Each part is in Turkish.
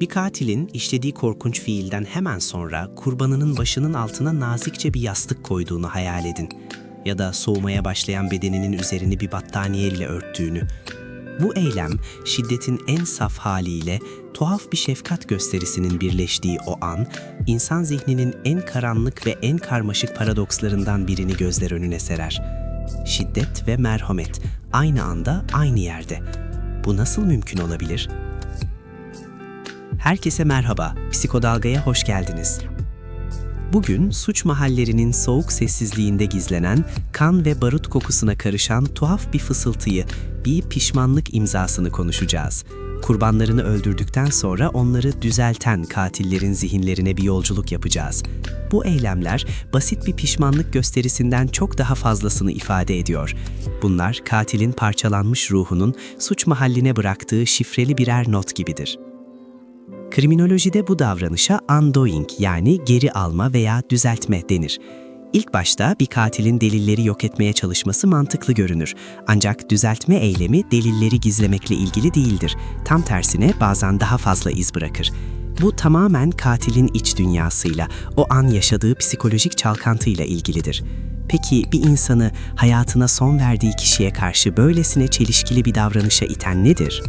Bir katilin işlediği korkunç fiilden hemen sonra kurbanının başının altına nazikçe bir yastık koyduğunu hayal edin. Ya da soğumaya başlayan bedeninin üzerini bir battaniyeyle örttüğünü. Bu eylem şiddetin en saf haliyle tuhaf bir şefkat gösterisinin birleştiği o an, insan zihninin en karanlık ve en karmaşık paradokslarından birini gözler önüne serer. Şiddet ve merhamet aynı anda aynı yerde. Bu nasıl mümkün olabilir? Herkese merhaba, Psikodalga'ya hoş geldiniz. Bugün suç mahallerinin soğuk sessizliğinde gizlenen, kan ve barut kokusuna karışan tuhaf bir fısıltıyı, bir pişmanlık imzasını konuşacağız. Kurbanlarını öldürdükten sonra onları düzelten katillerin zihinlerine bir yolculuk yapacağız. Bu eylemler basit bir pişmanlık gösterisinden çok daha fazlasını ifade ediyor. Bunlar katilin parçalanmış ruhunun suç mahalline bıraktığı şifreli birer not gibidir. Kriminolojide bu davranışa undoing yani geri alma veya düzeltme denir. İlk başta bir katilin delilleri yok etmeye çalışması mantıklı görünür. Ancak düzeltme eylemi delilleri gizlemekle ilgili değildir. Tam tersine bazen daha fazla iz bırakır. Bu tamamen katilin iç dünyasıyla, o an yaşadığı psikolojik çalkantıyla ilgilidir. Peki bir insanı hayatına son verdiği kişiye karşı böylesine çelişkili bir davranışa iten nedir?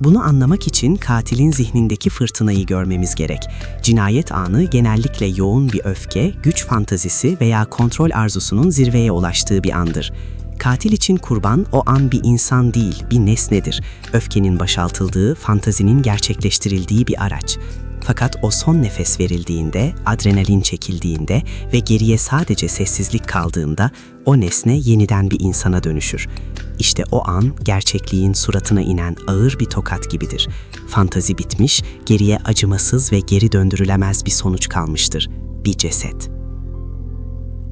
Bunu anlamak için katilin zihnindeki fırtınayı görmemiz gerek. Cinayet anı genellikle yoğun bir öfke, güç fantazisi veya kontrol arzusunun zirveye ulaştığı bir andır. Katil için kurban o an bir insan değil, bir nesnedir. Öfkenin başaltıldığı, fantazinin gerçekleştirildiği bir araç. Fakat o son nefes verildiğinde, adrenalin çekildiğinde ve geriye sadece sessizlik kaldığında o nesne yeniden bir insana dönüşür. İşte o an gerçekliğin suratına inen ağır bir tokat gibidir. Fantazi bitmiş, geriye acımasız ve geri döndürülemez bir sonuç kalmıştır. Bir ceset.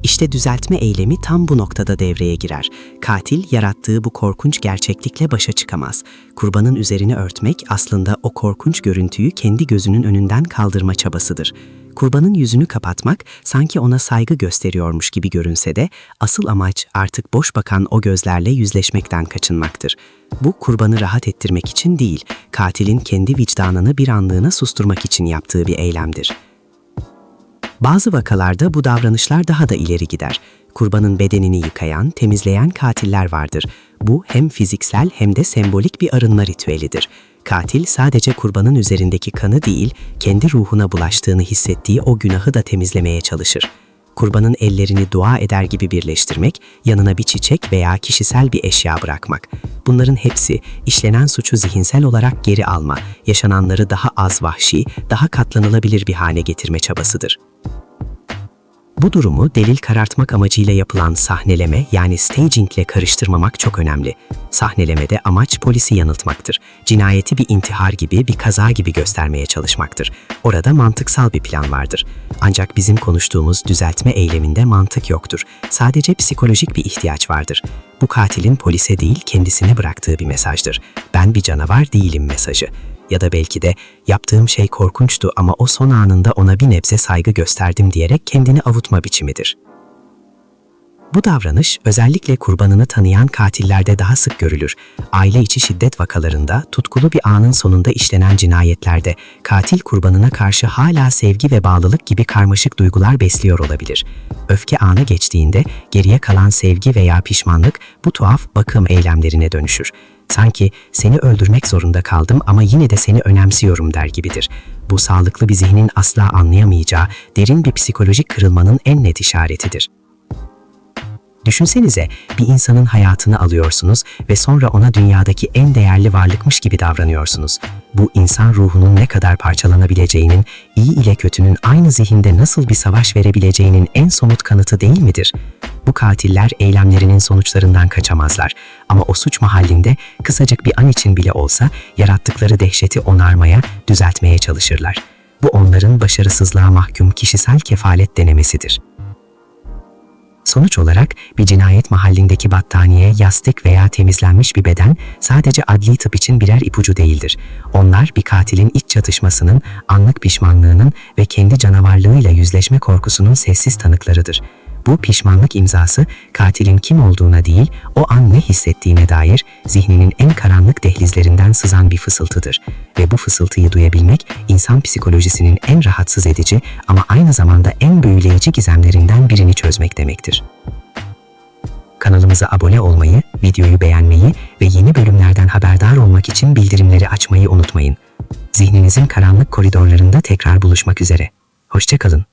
İşte düzeltme eylemi tam bu noktada devreye girer. Katil yarattığı bu korkunç gerçeklikle başa çıkamaz. Kurbanın üzerini örtmek aslında o korkunç görüntüyü kendi gözünün önünden kaldırma çabasıdır. Kurbanın yüzünü kapatmak sanki ona saygı gösteriyormuş gibi görünse de asıl amaç artık boş bakan o gözlerle yüzleşmekten kaçınmaktır. Bu kurbanı rahat ettirmek için değil, katilin kendi vicdanını bir anlığına susturmak için yaptığı bir eylemdir. Bazı vakalarda bu davranışlar daha da ileri gider. Kurbanın bedenini yıkayan, temizleyen katiller vardır. Bu hem fiziksel hem de sembolik bir arınma ritüelidir. Katil sadece kurbanın üzerindeki kanı değil, kendi ruhuna bulaştığını hissettiği o günahı da temizlemeye çalışır. Kurbanın ellerini dua eder gibi birleştirmek, yanına bir çiçek veya kişisel bir eşya bırakmak. Bunların hepsi işlenen suçu zihinsel olarak geri alma, yaşananları daha az vahşi, daha katlanılabilir bir hale getirme çabasıdır. Bu durumu delil karartmak amacıyla yapılan sahneleme yani staging ile karıştırmamak çok önemli. Sahnelemede amaç polisi yanıltmaktır. Cinayeti bir intihar gibi, bir kaza gibi göstermeye çalışmaktır. Orada mantıksal bir plan vardır. Ancak bizim konuştuğumuz düzeltme eyleminde mantık yoktur. Sadece psikolojik bir ihtiyaç vardır. Bu katilin polise değil kendisine bıraktığı bir mesajdır. Ben bir canavar değilim mesajı ya da belki de yaptığım şey korkunçtu ama o son anında ona bir nebze saygı gösterdim diyerek kendini avutma biçimidir. Bu davranış özellikle kurbanını tanıyan katillerde daha sık görülür. Aile içi şiddet vakalarında, tutkulu bir anın sonunda işlenen cinayetlerde katil kurbanına karşı hala sevgi ve bağlılık gibi karmaşık duygular besliyor olabilir. Öfke anı geçtiğinde geriye kalan sevgi veya pişmanlık bu tuhaf bakım eylemlerine dönüşür. Sanki seni öldürmek zorunda kaldım ama yine de seni önemsiyorum der gibidir. Bu sağlıklı bir zihnin asla anlayamayacağı derin bir psikolojik kırılmanın en net işaretidir. Düşünsenize bir insanın hayatını alıyorsunuz ve sonra ona dünyadaki en değerli varlıkmış gibi davranıyorsunuz. Bu insan ruhunun ne kadar parçalanabileceğinin, iyi ile kötünün aynı zihinde nasıl bir savaş verebileceğinin en somut kanıtı değil midir? Bu katiller eylemlerinin sonuçlarından kaçamazlar ama o suç mahallinde kısacık bir an için bile olsa yarattıkları dehşeti onarmaya, düzeltmeye çalışırlar. Bu onların başarısızlığa mahkum kişisel kefalet denemesidir. Sonuç olarak bir cinayet mahallindeki battaniye, yastık veya temizlenmiş bir beden sadece adli tıp için birer ipucu değildir. Onlar bir katilin iç çatışmasının, anlık pişmanlığının ve kendi canavarlığıyla yüzleşme korkusunun sessiz tanıklarıdır. Bu pişmanlık imzası katilin kim olduğuna değil, o an ne hissettiğine dair zihninin en karanlık dehlizlerinden sızan bir fısıltıdır. Ve bu fısıltıyı duyabilmek insan psikolojisinin en rahatsız edici ama aynı zamanda en büyüleyici gizemlerinden birini çözmek demektir. Kanalımıza abone olmayı, videoyu beğenmeyi ve yeni bölümlerden haberdar olmak için bildirimleri açmayı unutmayın. Zihninizin karanlık koridorlarında tekrar buluşmak üzere. Hoşçakalın.